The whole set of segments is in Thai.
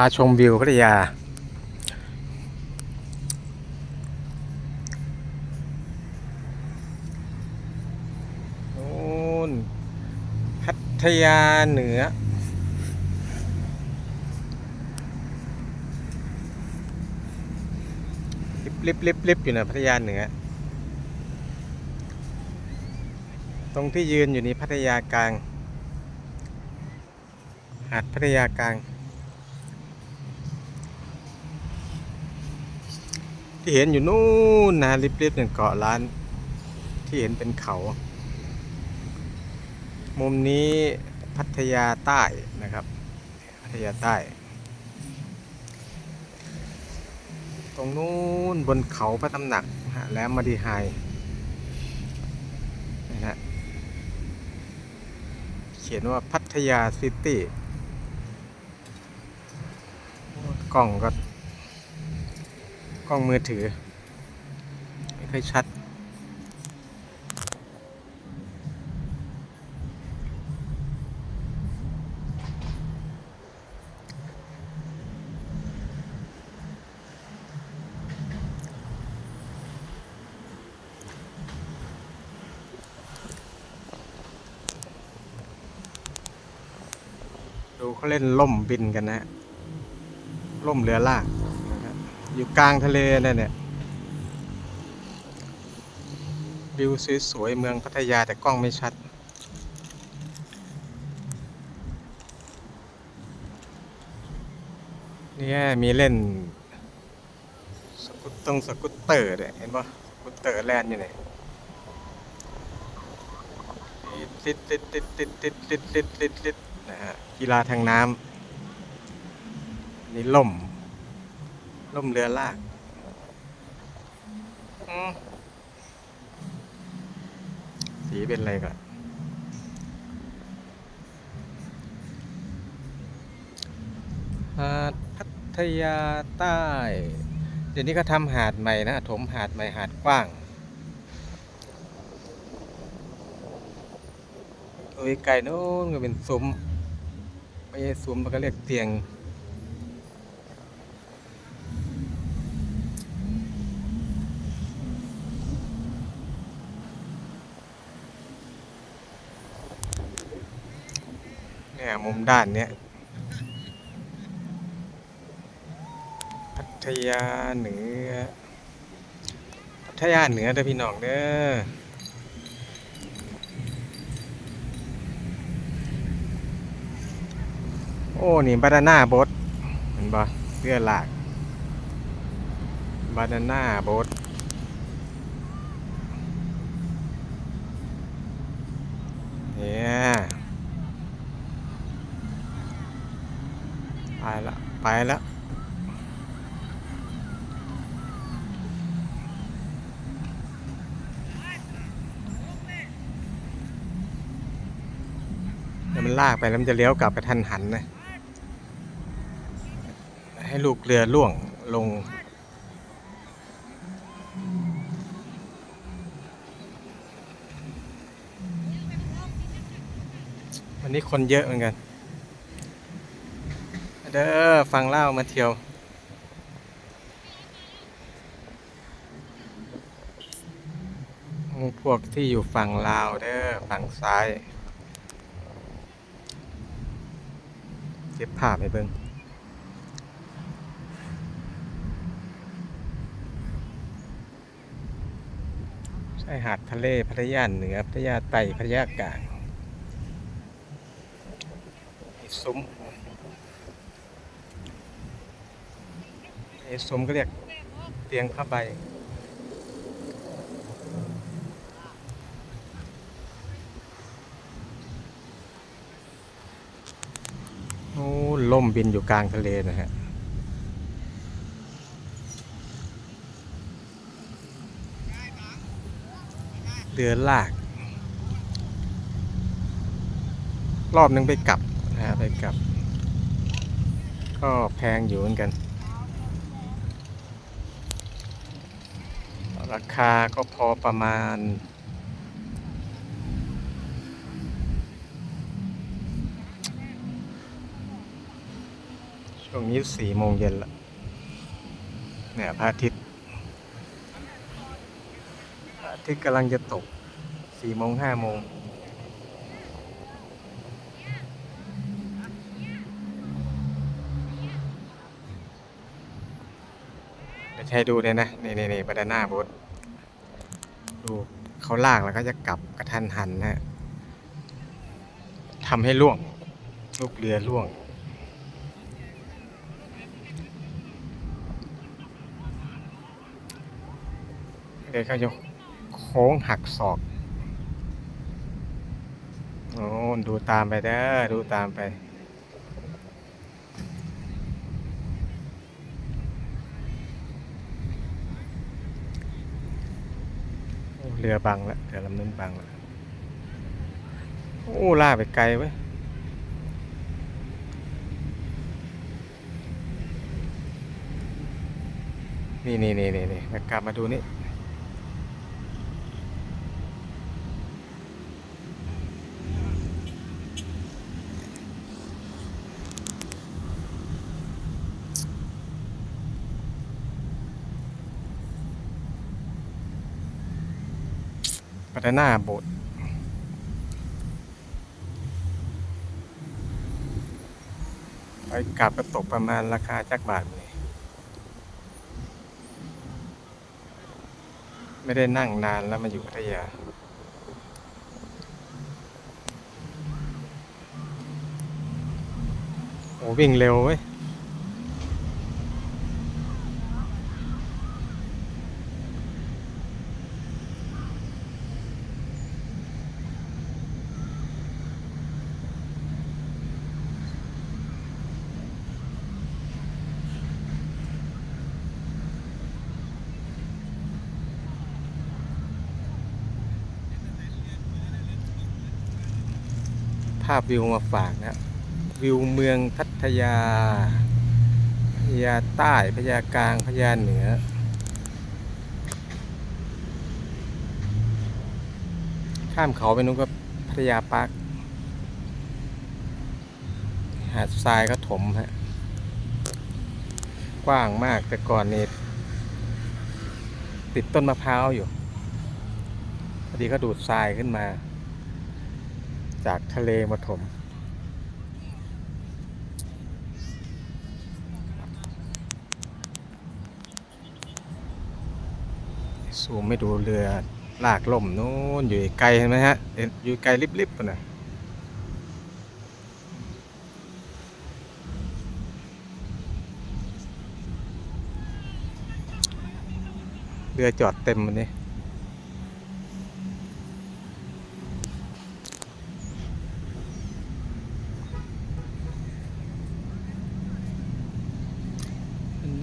าชมวิวพัทยา โน่นพัทยาเหนือลิบลิบลิบลิบอยู่นะพัทยาเหนือ ตรงที่ยืนอยู่นี้พัทยากลาง หาดพัทยากลาง ที่เห็นอยู่นู่นนะริบๆเนี่ยเกาะล้าน ที่เห็นเป็นเขา มุมนี้พัทยาใต้นะครับ พัทยาใต้ ตรงนู้นบนเขาพระตำหนักแหลมมาดีไฮนะฮะเขียนว่าพัทยาซิตี้กล้องก็ กล้องมือถือ ไม่ค่อยชัด ดูเขาเล่นล่มบินกันนะฮะล่มเรือลาก อยู่กลางทะเลนั่นเนี่ยวิวสวยๆเมืองพัทยาแต่กล้องไม่ชัด เนี่ยมีเล่น สกุตตงสกุตเตอร์เนี่ยเห็นปะสกุตเตอร์แลนด์อยู่ไหนติดติดติดติดติดติดติดติดติดนะฮะกีฬาทางน้ำนี่ล่ม ล่มเรือลากอืมสีเป็นอะไรก่อนหาดพัทยาใต้ เดี๋ยวนี้ก็ทำหาดใหม่นะ ถมหาดใหม่หาดกว้างโอ้ยไก่โน้นก็เป็นซุ้มไม่ใช่ซุ้มมันก็เรียกเตียง เนี่ยมุมด้านเนี้ยพัทยาเหนือ พัทยาเหนือเด้อพี่น้องเด้อโอ้ นี่บานาน่าโบ๊ทเห็นบ่เรือหลากบานาน่าโบ๊ทเนี่ย ไปละไปละเดี๋ยวมันลากไปแล้วมันจะเลี้ยวกลับกระทันหันนะให้ลูกเรือล่วงลงวันนี้คนเยอะเหมือนกัน เด้อฟังเล่ามาเที่ยวพวกที่อยู่ฝั่งลาวเด้อฝั่งซ้ายเก็บภาพให้เบิ่งชายหาดทะเลพัทยาเหนือพัทยาใต้พัทยากลางซุ้ม ไอ้ซุ้มก็เรียกเตียงผ้าใบโอ้ล่มบินอยู่กลางทะเลนะฮะเรือลาก รอบนึงไปกลับนะฮะไปกลับ ก็แพงอยู่เหมือนกัน ราคาก็พอประมาณ ช่วงนี้สี่โมงเย็นละเนี่ยพระอาทิตย์พระอาทิตย์กำลังจะตกสี่โมงห้าโมงเดี๋ยว ให้ดูเนี่ยนะนี่นี่นี่บานาน่าบ๊ทดูเขาลากแล้วก็จะกลับกระทันหันนะฮะทำให้ล่วง ลูกเรือล่วง เดี๋ยวเขาจะโค้งหักศอกโอ้ดูตามไปเด้อดูตามไป โอ้ เรือบังแล้วเรือลำนึงบังแล้วโอ้ล่าไปไกลเว้ยนี่นี่นี่นี่นี่กลับมาดูนี่ พัฒนาโบสถ์ไปกลับก็ตกประมาณราคาจักบาทเลยไม่ได้นั่งนานแล้วมาอยู่พัทยาโอ้วิ่งเร็วเว้ย ภาพวิวมาฝากนะ วิวเมืองพัทยาพัทยาใต้พัทยากลางพัทยาเหนือ ข้ามเขาไปนู้นก็พัทยาปาร์คหาดทรายก็ถมฮะกว้างมากแต่ก่อนนี่ติดต้นมะพร้าวอยู่พอดีก็ดูดทรายขึ้นมา จากทะเลมาถม ซูมไม่ดูเรือลากล่มนู้นอยู่ไกลเห็นไหมฮะเห็นอยู่ไกลลิบๆนะเรือจอดเต็มวันนี้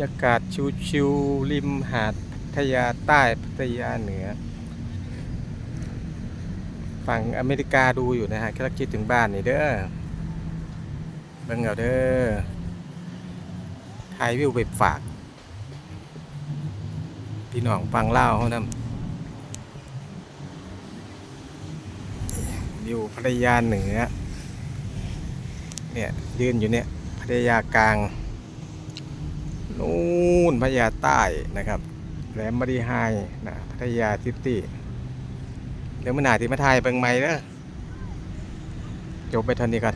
ยากาศชิวๆริมหาดพัทยาใต้พัทยาเหนือ ฝั่งอเมริกาดูอยู่นะฮะแค่คิดถึงบ้านนี่เด้อเบิ่งเอาเด้อถ่ายวิวไปฝากพี่น้องฟังเล่าเขานำอยู่พัทยาเหนือเนี่ยยืนอยู่เนี่ยพัทยากลาง นู่นพัทยาใต้นะครับแหลมบริหายนะพัทยาซิตี้เดี๋ยวมื่อหนาที่มาถ่ายเบิ่งใหม่เด้อจบไปเท่านี้ก่อน